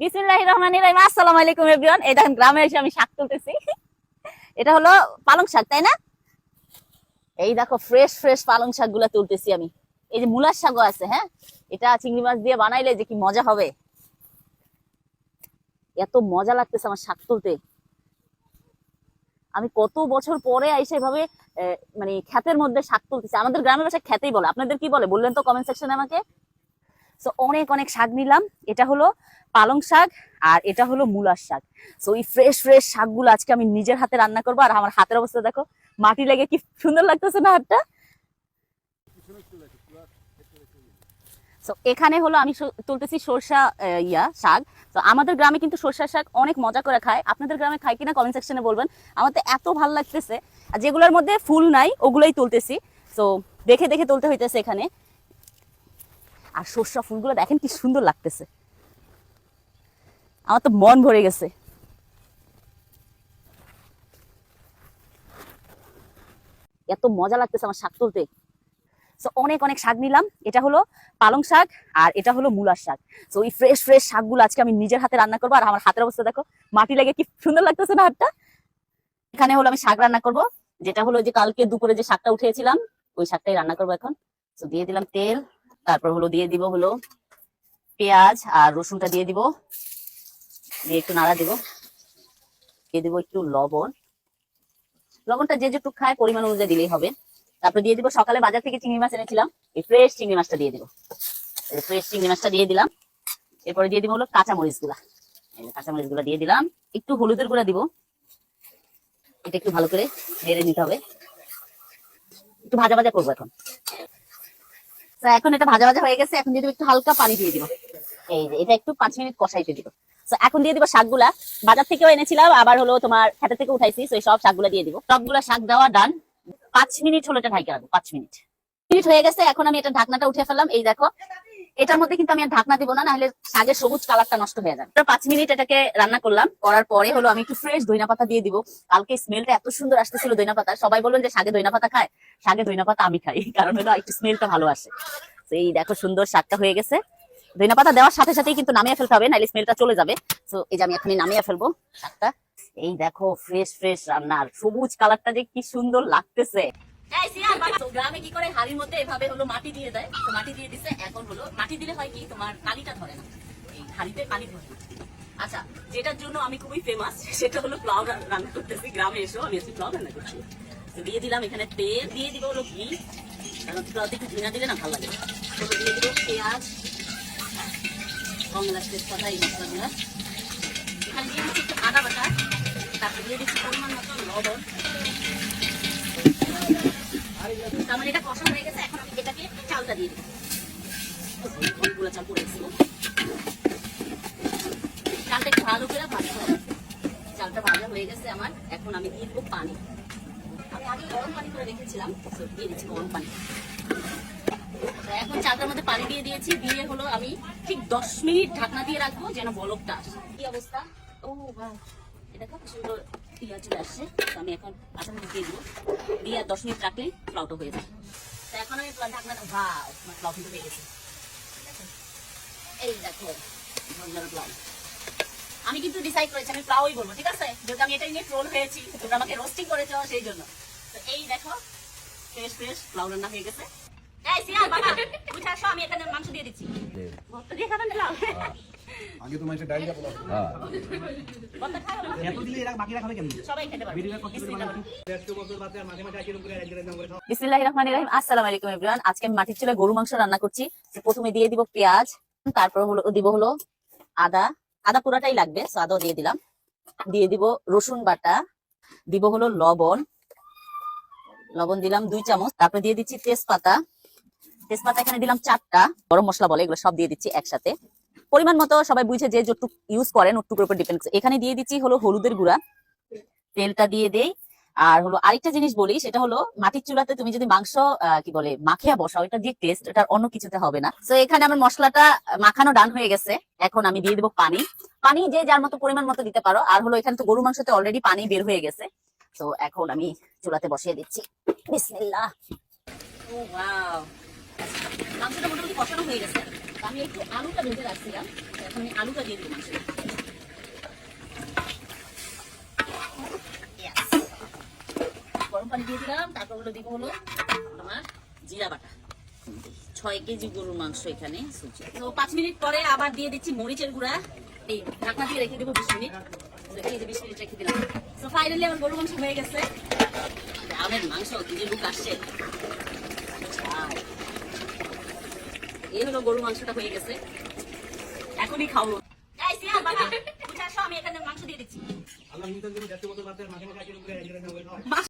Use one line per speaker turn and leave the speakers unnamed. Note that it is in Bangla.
বিসমিল্লাহির রহমানির রহিম। আসসালামু আলাইকুম এভরিওয়ান দেখেন, গ্রামে এসে আমি শাক তুলতেছি। এটা হলো পালং শাক, তাই না? এই দেখো ফ্রেশ ফ্রেশ পালং শাকগুলা তুলতেছি আমি। এই যে মূলার শাকও আছে হ্যাঁ? এটা চিংড়ি মাছ দিয়ে বানাইলে যে কি মজা হবে। এত মজা লাগতেছে আমার শাক তুলতে। আমি কত বছর পরে আইসে এভাবে মানে ক্ষেতের মধ্যে শাক তুলতেছি। আমাদের গ্রামের ভাষায় খেতেই বলে। আপনাদের কি বলে? বললেন তো কমেন্ট সেকশনে আমাকে। তো অনেক অনেক শাক নিলাম। এটা হলো পালং শাক আর এটা হলো মূলার শাক। তো এই ফ্রেশ ফ্রেশ শাকগুলো আজকে আমি নিজের হাতে রান্না করব আর আমার হাতের অবস্থা দেখো, মাটি লেগে কি সুন্দর লাগতেছে না হাতটা? তো এখানে হলো আমি তুলতেছি সরষা ইয়া শাক। তো আমাদের গ্রামে কিন্তু সরষা শাক অনেক মজা করে খায়। আপনাদের গ্রামে খায় কিনা কমেন্ট সেকশনে বলবেন। আমার তো এত ভালো লাগতেছে। আর যেগুলোর মধ্যে ফুল নাই, ওগুলোই তুলতেছি। তো দেখে দেখে তুলতে হইতেছে এখানে। আর সরষা ফুলগুলো দেখেন কি সুন্দর লাগতেছে। আমার তো মন ভরে গেছে। এত মজা লাগতেছে আমার শাক তুলতে। তো অনেক অনেক শাক নিলাম। এটা হলো পালং শাক আর এটা হলো মূলার শাক। তো এই ফ্রেশ ফ্রেশ শাকগুলো আজকে আমি নিজের হাতে রান্না করব আর আমার হাতের অবস্থা দেখো, মাটি লেগে কি সুন্দর লাগতেছে না হাতটা? এখানে হলো আমি শাক রান্না করব। যেটা হলো যে কালকে দুপুরে যে শাকটা উঠিয়েছিলাম ওই শাকটাই রান্না করব এখন। তো দিয়ে দিলাম তেল। তারপর হলো দিয়ে দিব হলো পেঁয়াজ আর রসুনটা দিয়ে দিব। দিয়ে একটু নাড়া দিব। দিয়ে দিব একটু লবণ। লবণটা যে যেটুকু খায় পরিমাণ অনুযায়ী দিলেই হবে। তারপর দিয়ে দিব সকালে বাজার থেকে চিংড়ি মাছ এনেছিলাম। এই ফ্রেশ চিংড়ি মাছটা দিয়ে দিব। ফ্রেশ চিংড়ি মাছটা দিয়ে দিলাম। এরপরে দিয়ে দিব হলো কাঁচা মরিচগুলা কাঁচা মরিচগুলা দিয়ে দিলাম। একটু হলুদের গুঁড়া দিব। এটা একটু ভালো করে নেড়ে নিতে হবে। একটু ভাজা ভাজা করব এখন। এখন এটা ভাজা ভাজা হয়ে গেছে, এখন দিয়ে একটু হালকা পানি দিয়ে দিব। এই যে, এটা একটু পাঁচ মিনিট কষাইতে দিব। এখন দিয়ে দিব শাকগুলা। বাজার থেকেও এনেছিলাম, আবার হলো তোমার খেতে থেকে উঠাইছি, তো সব শাকগুলা দিয়ে দিব। সবগুলা শাক দেওয়া ডান পাঁচ মিনিট হলো এটা ঢাকা রাখব, পাঁচ মিনিট। মিনিট হয়ে গেছে, এখন আমি এটা ঢাকনাটা উঠে ফেললাম। এই দেখো এটার মধ্যে কিন্তু আমি আর ঢাকনা দিব না, নাহলে শাকের সবুজ কালারটা নষ্ট হয়ে যাবে। পাঁচ মিনিট এটাকে রান্না করলাম, করার পরে হলো আমি একটু ফ্রেশ দইনা পাতা দিয়ে দিব। কালকে স্মেলটা এত সুন্দর আসতেছিল দইনা পাতা সবাই বলবেন যে শাকে দইনা পাতা খায় শাকে দইনা পাতা আমি খাই, কারণ হলো একটু স্মেলটা ভালো আসে। এই দেখো সুন্দর শাকটা হয়ে গেছে। ধনিয়া পাতা দেওয়ার সাথে সাথেই কিন্তু নামিয়ে ফেলতে হবে, নাহলে স্মেলটা চলে যাবে। তো এই যে আমি এখনই নামিয়ে ফেলব শাকটা। এই দেখো ফ্রেশ ফ্রেশ রান্নার সবুজ কালারটা যে কি সুন্দর লাগতেছে। গ্রামে কি করে হাড়ির মধ্যে এভাবে হলো মাটি দিয়ে দেয়? তো মাটি দিয়ে দিছে, এখন হলো মাটি দিলে হয় কি, তোমার কালিটা ধরে না। এই হাড়িতে কালি ধরে না। আচ্ছা যেটার জন্য আমি খুবই ফেমাস সেটা হলো প্লাউ রান্না করতেছি। গ্রামে এসেও আমি আজকে প্লাউ রান্না করছি। দিয়ে দিলাম এখানে তেল, দিয়ে দিব হলো ঘি। কারণ প্লাউতে একটু ঘি দিলে না ভালো লাগে দিয়ে দিব পেঁয়াজ, কমলা তেজপাতা, এই মশলাগুলো। এখানে দিয়ে দিচ্ছি আদা বাটা, তারপর দিয়ে দিচ্ছি পরিমাণ মতো লবণ। তার মানে এটা কষা হয়ে গেছে, এখন আমি এটাকে চালটা দিয়ে দিই অনেকগুলো চাল চালটা একটু ভালো করে ভাজতে চালটা ভাজা হয়ে গেছে আমার। এখন আমি দিয়ে পানি। আমি আগে গরম পানি করে রেখেছিলাম দিয়ে গরম পানি। এখন চালটার মধ্যে পানি দিয়ে দিয়েছি। দিয়ে হলো আমি ঠিক দশ মিনিট ঢাকনা দিয়ে রাখব, যেন বলকটা আসে। কি অবস্থা? ও, বাহ। এটা খুব সুন্দর চলে আসছে তো আমি এখন দিয়ে দিব। দিয়ে আর দশ মিনিট রাখলেই প্লাউটা হয়ে যাবে। তো এখন আমি ঢাকনাটা ভাও আমার প্লাউ কিন্তু হয়ে গেছে। এই দেখো ঝরঝরে প্লাউ আমি কিন্তু ডিসাইড করেছি আমি প্লাউই বলব ঠিক আছে? যেহেতু আমি এটা নিয়ে ট্রোল হয়েছি তোমরা আমাকে রোস্টিং করেছ সেই জন্য। তো এই দেখো ফ্রেশ ফ্রেশ প্লাউ রান্না হয়ে গেছে। এই বাবা আমি এখানে মাংস দিয়ে দিচ্ছি। ভর্তা দিয়ে খাবেন প্লাউ
আগে তো মানুষের বলা
খাও না?
এত দিলে এরা বাকিরা খাবে কেমন?
সবাই খেতে পারবে।
কত করে বানাবো বছর বাদে মাঝে মাঝে করে নাম করে খাও
বিসমিল্লাহির রহমানির রহিম আসসালামু আলাইকুম এভরিওয়ান। আজকে আমি মাটির চুলায় গরু মাংস রান্না করছি। প্রথমে দিয়ে দিব পেঁয়াজ তারপর হলো দিব হলো আদা। আদা পুরাটাই লাগবে সো আদাও দিয়ে দিলাম। দিয়ে দিব রসুন বাটা দিব হলো লবণ। লবণ দিলাম দুই চামচ তারপরে দিয়ে দিচ্ছি তেজপাতা। তেজপাতা এখানে দিলাম চারটা গরম মশলা বলে এগুলো সব দিয়ে দিচ্ছি একসাথে। পরিমাণ মতো সবাই বুঝে যে যতটুকু ইউজ করেন ওটুকুর উপর ডিপেন্ড এখানে দিয়ে দিচ্ছি হলো হলুদের গুঁড়া। তেলটা দিয়ে দেই। আর হলো আরেকটা জিনিস বলি, সেটা হলো মাটির চুলাতে তুমি যদি মাংস কি বলে, মাখিয়া বসাও, এটা যে টেস্ট এটা অন্য কিছুতে হবে না। তো এখানে আমার মশলাটা মাখানো ডান হয়ে গেছে। এখন আমি দিয়ে দেবো পানি। পানি যে যার মতো পরিমাণ মতো দিতে পারো। আর হলো এখানে তো গরু মাংসতে অলরেডি পানি বের হয়ে গেছে। তো এখন আমি চুলাতে বসিয়ে দিচ্ছি। বিসমিল্লাহ। ও ওয়াও মাংসটা মোটামুটি কষানো হয়ে গেছে। আমি একটু আলুটা ভেজে রাখছিলাম, এখন আমি আলুটা দিয়ে। Yes. গরম পানি দিয়ে দিলাম, তারপর হলো দিব হলো আমার জিরা বাটা। ছয় কেজি গরুর মাংস এখানে তো পাঁচ মিনিট পরে আবার দিয়ে দিচ্ছি মরিচের গুঁড়া। এই ঢাকনা দিয়ে রেখে দেবো বিশ মিনিট। এই যে বিশ মিনিট দিলাম। তো ফাইনালি আমার গরুর মাংস হয়ে গেছে। গ্রামের মাংস, কি যে আসছে। এই হলো গরু মাংসটা হয়ে গেছে। এখনই খাব। আমি এখানে মাংস দিয়ে দিচ্ছি।